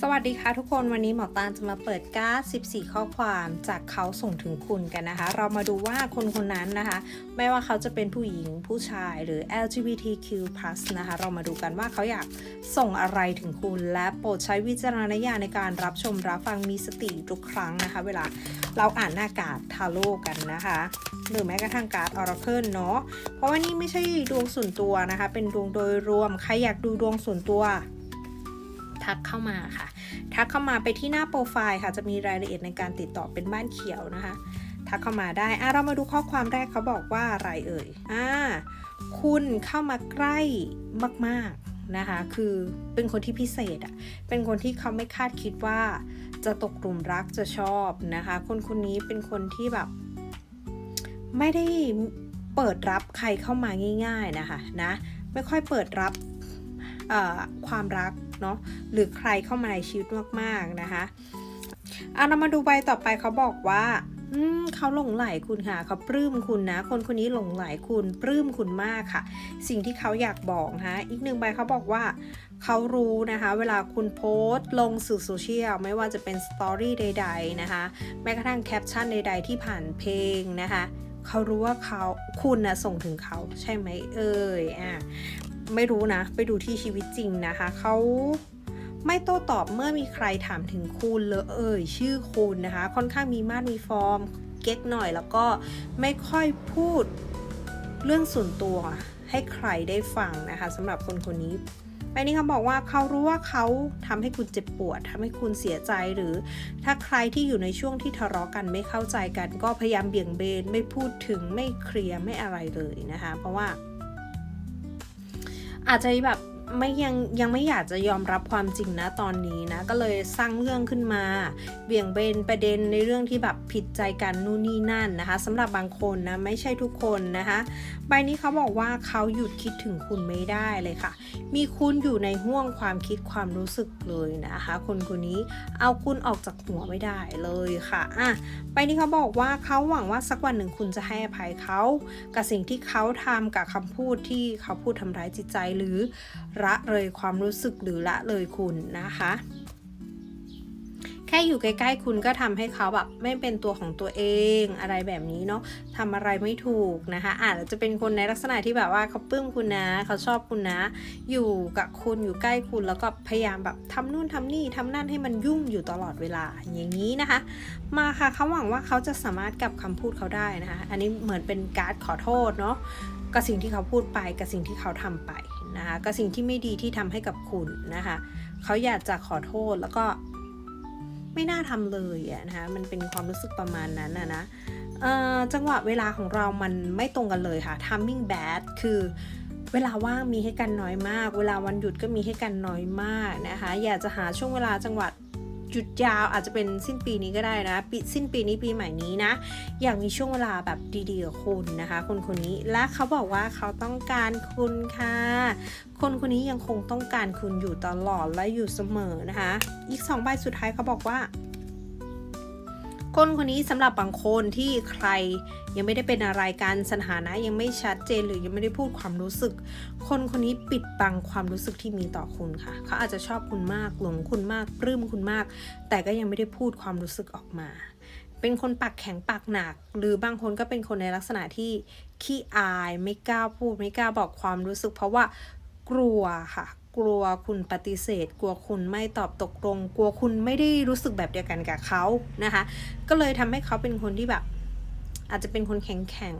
สวัสดีค่ะทุกคนวันนี้หมอตาลจะมาเปิดการ์ด 14 ข้อความจากเขาส่งถึงคุณกันนะคะ เรามาดูว่าคนคนนั้นนะคะ ไม่ว่าเขาจะเป็นผู้หญิงผู้ชายหรือ LGBTQ+ นะคะ เรามาดูกันว่าเขาอยากส่งอะไรถึงคุณและโปรดใช้วิจารณญาณในการรับชมรับฟังมีสติทุกครั้งนะคะ เวลาเราอ่านหน้ากาดทาโร่กันนะคะ หรือแม้กระทั่งการ์ดออร์เคิลเนาะเพราะว่านี่ไม่ใช่ดวงส่วนตัวนะคะ เป็นดวงโดยรวมใครอยากดูดวงส่วนตัว ทักเข้ามาค่ะ ทักเข้ามาไปที่หน้าโปรไฟล์ค่ะ จะมีรายละเอียดในการติดต่อเป็นบ้านเขียวนะคะ ทักเข้ามาได้อะเรามาดูข้อความแรกเขาบอกว่าอะไรเอ่ยอ่าคุณเข้ามาใกล้มากๆนะคะ คือเป็นคนที่พิเศษอะ่ะ เป็นคนที่เขาไม่คาดคิดว่า จะตกหลุมรักจะชอบนะคะ คนคนนี้เป็นคนที่แบบ ไม่ได้เปิดรับใครเข้ามาง่าย ๆนะคะนะ ไม่ค่อยเปิดรับความรัก เนาะหรือใครเข้ามาในชีวิตมากๆนะคะเอะเรามาดูใบต่อไปเขาบอกว่าเขาหลงไหลคุณค่ะเขาปลื้มคุณนะ คนคนนี้หลงไหลคุณปลื้มคุณมากค่ะ สิ่งที่เขาอยากบอกนะคะอีกหนึ่งใบเขาบอกว่าเขารู้นะคะ เวลาคุณโพสต์ลงสื่อโซเชียลไม่ว่าจะเป็นสตอรี่ใด ๆนะคะ แม้กระทั่งแคปชั่นใด ๆ ที่ผ่านเพลงนะคะเขารู้ว่าเขาคุณนะส่งถึงเขาใช่ไหมเอ่ยอะ ไม่รู้นะ ไปดูที่ชีวิตจริงนะคะ เขาไม่โต้ตอบเมื่อมีใครถามถึงคุณเลยเอ่ยชื่อคุณนะคะ ค่อนข้างมีมาตรมีฟอร์ม เก๊กหน่อยแล้วก็ไม่ค่อยพูดเรื่องส่วนตัวให้ใครได้ฟังนะคะสำหรับคนคนนี้ไปนี้เขาบอกว่าเขารู้ว่าเขาทำให้คุณเจ็บปวดทำให้คุณเสียใจหรือ ถ้าใครที่อยู่ในช่วงที่ทะเลาะกันไม่เข้าใจกัน ก็พยายามเบี่ยงเบนไม่พูดถึงไม่เคลียร์ไม่อะไรเลยนะคะ เพราะว่า อาจจะแบบ ไม่ยังยังไม่อยากจะยอมรับความจริงนะตอนนี้นะ ก็เลยสร้างเรื่องขึ้นมาเบี่ยงเบนประเด็นในเรื่องที่แบบผิดใจกันนู่นนี่นั่นนะคะสำหรับบางคนนะไม่ใช่ทุกคนนะคะ ใบนี้เขาบอกว่าเขาหยุดคิดถึงคุณไม่ได้เลยค่ะ มีคุณอยู่ในห่วงความคิดความรู้สึกเลยนะคะ คนคนนี้เอาคุณออกจากหัวไม่ได้เลยค่ะอะใบนี้เขาบอกว่าเขาหวังว่าสักวันหนึ่งคุณจะให้อภัยเขากับสิ่งที่เขาทำกับคำพูดที่เขาพูดทำร้ายจิตใจหรือละเลยความรู้สึกหรือละเลยคุณนะคะ แค่อยู่ใกล้ๆคุณก็ทำให้เขาแบบไม่เป็นตัวของตัวเองอะไรแบบนี้เนาะทำอะไรไม่ถูกนะคะ อาจจะเป็นคนในลักษณะที่แบบว่าเขาปลื้มคุณนะ เขาชอบคุณนะ อยู่กับคุณอยู่ใกล้คุณแล้วก็พยายามแบบทำนู่นทำนี่ทำนั่นให้มันยุ่งอยู่ตลอดเวลาอย่างนี้นะคะ มาค่ะเขาหวังว่าเขาจะสามารถกลับคำพูดเขาได้นะคะ อันนี้เหมือนเป็นการ์ดขอโทษเนาะกับสิ่งที่เขาพูดไปกับสิ่งที่เขาทำไป นะคะกับสิ่งที่ไม่ดีที่ทำให้กับคุณนะคะเขาอยากจะขอโทษแล้วก็ไม่น่าทำเลยอะนะคะมันเป็นความรู้สึกประมาณนั้นนะนะจังหวะเวลาของเรามันไม่ตรงกันเลยค่ะ timing bad คือเวลาว่างมีให้กันน้อยมาก เวลาวันหยุดก็มีให้กันน้อยมากนะคะ อยากจะหาช่วงเวลาจังหวัด หยุดยาวอาจจะเป็นสิ้นปีนี้ก็ได้นะปีสิ้นปีนี้ปีใหม่นี้นะ อยากมีช่วงเวลาแบบดีๆกับคุณนะคะ คนคนนี้และเขาบอกว่าเขาต้องการคุณค่ะ คนคนนี้ยังคงต้องการคุณอยู่ตลอดและอยู่เสมอนะคะ อีกสองใบสุดท้ายเขาบอกว่า คนคนนี้สำหรับบางคนที่ใครยังไม่ได้เป็นอะไรกันสถานะยังไม่ชัดเจนหรือยังไม่ได้พูดความรู้สึก คนคนนี้ปิดบังความรู้สึกที่มีต่อคุณค่ะ เขาอาจจะชอบคุณมากหลงคุณมากปลื้มคุณมาก แต่ก็ยังไม่ได้พูดความรู้สึกออกมา เป็นคนปากแข็งปากหนัก หรือบางคนก็เป็นคนในลักษณะที่ขี้อายไม่กล้าพูดไม่กล้าบอกความรู้สึก เพราะว่ากลัวค่ะ กลัวคุณปฏิเสธ กลัวคุณไม่ตอบตกลง กลัวคุณไม่ได้รู้สึกแบบเดียวกันกับเขานะคะ ก็เลยทำให้เขาเป็นคนที่แบบ อาจจะเป็นคนแข็งแข็ง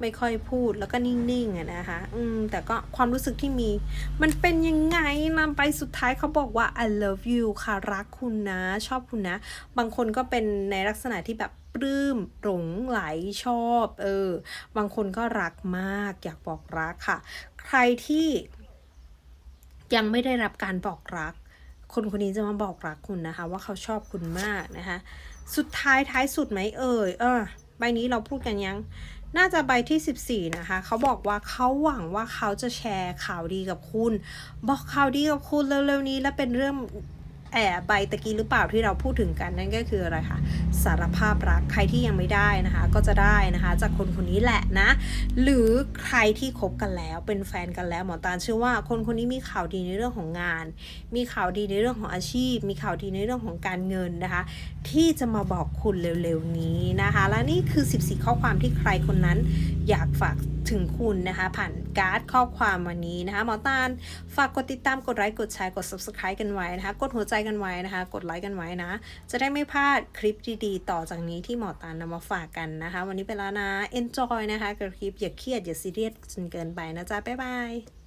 ไม่ค่อยพูดแล้วก็นิ่งๆอะนะคะ อืม แต่ก็ความรู้สึกที่มี มันเป็นยังไงนำไปสุดท้ายเขาบอกว่า I love you ค่ะรักคุณนะ ชอบคุณนะ บางคนก็เป็นในลักษณะที่แบบปลื้มหลงไหลชอบ เออ บางคนก็รักมาก อยากบอกรักค่ะ ใครที่ ยังไม่ได้รับการบอกรัก คนคนนี้จะมาบอกรักคุณนะคะ ว่าเขาชอบคุณมากนะคะ สุดท้ายท้ายสุดไหมเอ่ยเออใบนี้เราพูดกันยัง น่าจะใบที่ 14 นะคะ เขาบอกว่าเขาหวังว่าเขาจะแชร์ข่าวดีกับคุณ บอกข่าวดีกับคุณเร็วๆนี้ และเป็นเรื่อง แอบใบตะกี้หรือเปล่าที่เราพูดถึงกันนั่นก็คืออะไรคะสารภาพรักใครที่ยังไม่ได้นะคะ ก็จะได้นะคะ จากคนคนนี้แหละนะ หรือใครที่คบกันแล้วเป็นแฟนกันแล้วหมอตาเชื่อว่าคนคนนี้มีข่าวดีในเรื่องของงาน มีข่าวดีในเรื่องของอาชีพ มีข่าวดีในเรื่องของการเงินนะคะ ที่จะมาบอกคุณเร็วๆนี้นะคะ และนี่คือ 14 ข้อความที่ใครคนนั้นอยากฝากถึงคุณนะคะ ผ่าน การ์ดข้อความวันนี้นะคะหมอตาลฝากกดติดตามกดไลค์กดแชร์กด subscribe กันไว้นะคะ กดหัวใจกันไว้นะคะ กดไลค์กันไว้นะ จะได้ไม่พลาดคลิปดีๆ ต่อจากนี้ที่หมอตาลนำมาฝากกันนะคะ วันนี้ไปแล้วนะ enjoy นะคะกับคลิปอย่าเครียดอย่าซีเรียสจนเกินไปนะจ๊ะบ๊ายบาย